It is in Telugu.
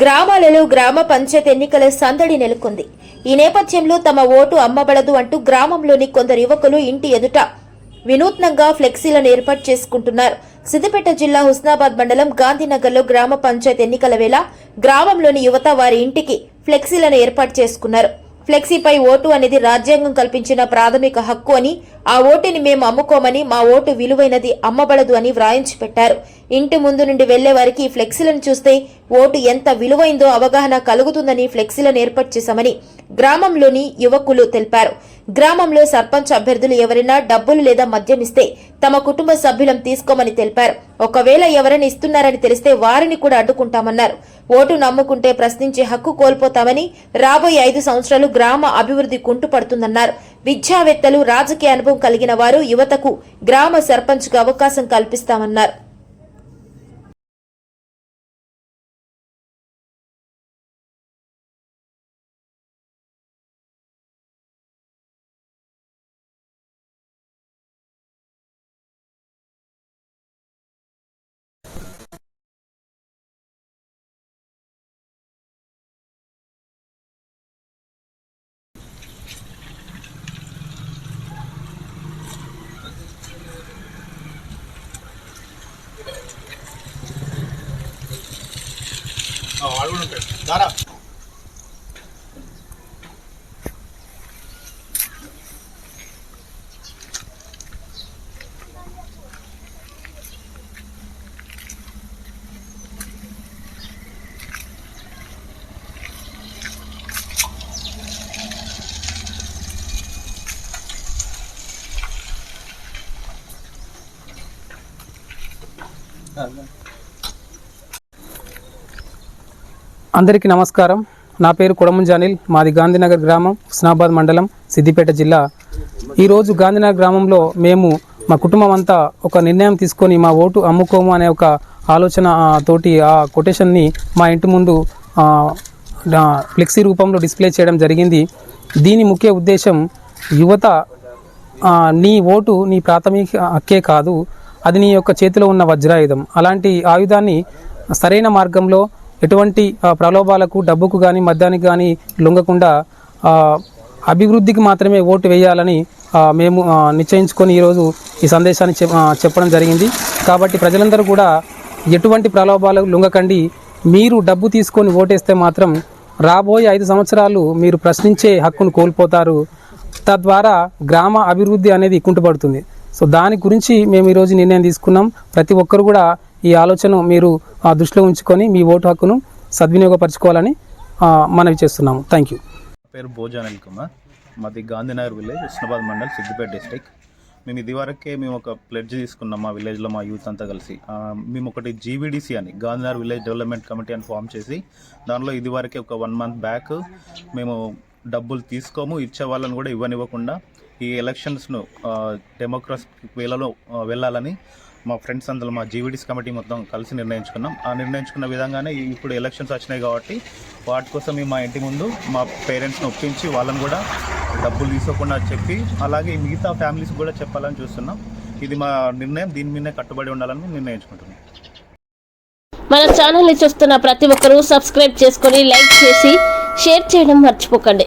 గ్రామాలలో గ్రామ పంచాయత్ ఎన్నికల సందడి నెలకొంది. ఈ నేపథ్యంలో తమ ఓటు అమ్మబడదు అంటూ గ్రామంలోని కొందరు యువకులు ఇంటి ఎదుట వినూత్నంగా ఫ్లెక్సీలను ఏర్పాటు చేసుకుంటున్నారు. సిద్దిపేట జిల్లా హుస్నాబాద్ మండలం గాంధీనగర్లో గ్రామ పంచాయత్ ఎన్నికల వేళ గ్రామంలోని యువత వారి ఇంటికి ఫ్లెక్సీలను ఏర్పాటు చేసుకున్నారు. ఫ్లెక్సీపై ఓటు అనేది రాజ్యాంగం కల్పించిన ప్రాథమిక హక్కు అని ఆ ఓటుని మేము అమ్ముకోమని మా ఓటు విలువైనది అమ్మబడదు అని వ్రాయించి పెట్టారు ఇంటి ముందు నుండి వెళ్ళే వారికి ఈ ఫ్లెక్సీలను చూస్తే ఓటు ఎంత విలువైందో అవగాహన కలుగుతుందని ఫ్లెక్సీలను ఏర్పాటు చేశామని గ్రామంలోని యువకులు తెలిపారు. గ్రామంలో సర్పంచ్ అభ్యర్థులు ఎవరైనా డబ్బులు లేదా మద్యం ఇస్తే తమ కుటుంబ సభ్యులం తీసుకోమని తెలిపారు. ఒకవేళ ఎవరైనా ఇస్తున్నారని తెలిస్తే వారిని కూడా అడ్డుకుంటామన్నారు. ఓటు నమ్ముకుంటే ప్రశ్నించే హక్కు కోల్పోతామని రాబోయే ఐదు సంవత్సరాలు గ్రామ అభివృద్ధి కుంటుపడుతుందన్నారు. విద్యావేత్తలు రాజకీయ అనుభవం కలిగిన వారు యువతకు గ్రామ సర్పంచ్కు అవకాశం కల్పిస్తామన్నారు. 어, 알고는 돼. 나라. 아, 네. అందరికీ నమస్కారం. నా పేరు కుడముంజ జానిల్ మాది గాంధీనగర్ గ్రామం హుస్నాబాద్ మండలం సిద్దిపేట జిల్లా. ఈరోజు గాంధీనగర్ గ్రామంలో మేము మా కుటుంబం అంతా ఒక నిర్ణయం తీసుకొని మా ఓటు అమ్ముకోము అనే ఒక ఆలోచన తోటి ఆ కొటేషన్ని మా ఇంటి ముందు ఫ్లెక్సీ రూపంలో డిస్ప్లే చేయడం జరిగింది. దీని ముఖ్య ఉద్దేశం యువత నీ ఓటు నీ ప్రాథమిక హక్కే కాదు అది నీ యొక్క చేతిలో ఉన్న వజ్రాయుధం. అలాంటి ఆయుధాన్ని సరైన మార్గంలో ఎటువంటి ప్రలోభాలకు డబ్బుకు కానీ మద్యానికి కానీ లొంగకుండా అభివృద్ధికి మాత్రమే ఓటు వేయాలని మేము నిశ్చయించుకొని ఈరోజు ఈ సందేశాన్ని చెప్- చెప్పడం జరిగింది. కాబట్టి ప్రజలందరూ కూడా ఎటువంటి ప్రలోభాలకు లొంగకండి. మీరు డబ్బు తీసుకొని ఓటేస్తే మాత్రం రాబోయే ఐదు సంవత్సరాలు మీరు ప్రశ్నించే హక్కును కోల్పోతారు. తద్వారా గ్రామ అభివృద్ధి అనేది కుంటుపడుతుంది. సో దాని గురించి మేము ఈరోజు నిర్ణయం తీసుకున్నాం. ప్రతి ఒక్కరు కూడా ఈ ఆలోచన మీరు ఆ, దృష్టిలో ఉంచుకొని మీ ఓటు హక్కును సద్వినియోగపరచుకోవాలని మనవి చేస్తున్నాము. థ్యాంక్ యూ పేరు భోజ అనిల్ కుమార్. మాది గాంధీనగర్ విలేజ్ హుస్నాబాద్ మండల్ సిద్దిపేట డిస్ట్రిక్ట్. మేము ఇదివరకే మేము ఒక ప్లెడ్జ్ తీసుకున్నాం మా విలేజ్లో మా యూత్ అంతా కలిసి. మేము ఒకటి జీవీడీసీ అని గాంధీనగర్ విలేజ్ డెవలప్మెంట్ కమిటీ అని ఫామ్ చేసి దానిలో ఇదివరకే ఒక వన్ మంత్ బ్యాక్ మేము డబ్బులు తీసుకోము ఇచ్చే వాళ్ళని కూడా ఇవ్వనివ్వకుండా ఈ ఎలక్షన్స్ను డెమోక్రసీ వేలలో వెళ్ళాలని మా ఫ్రెండ్స్ అందరూ మా జీవీడీస్ కమిటీ మొత్తం కలిసి నిర్ణయించుకున్నాం. ఆ నిర్ణయించుకున్న విధంగానే ఇప్పుడు ఎలక్షన్స్ వచ్చినాయి కాబట్టి వాటి కోసం మేము మా ఇంటి ముందు మా పేరెంట్స్ని ఒప్పించి వాళ్ళని కూడా డబ్బులు తీసుకోకుండా చెప్పి అలాగే మిగతా ఫ్యామిలీస్ కూడా చెప్పాలని చూస్తున్నాం. ఇది మా నిర్ణయం దీని మీదనే కట్టుబడి ఉండాలని మేము నిర్ణయించుకుంటున్నాం. మన ఛానల్ని చూస్తున్న ప్రతి ఒక్కరూ సబ్స్క్రైబ్ చేసుకొని లైక్ చేసి షేర్ చేయడం మర్చిపోకండి.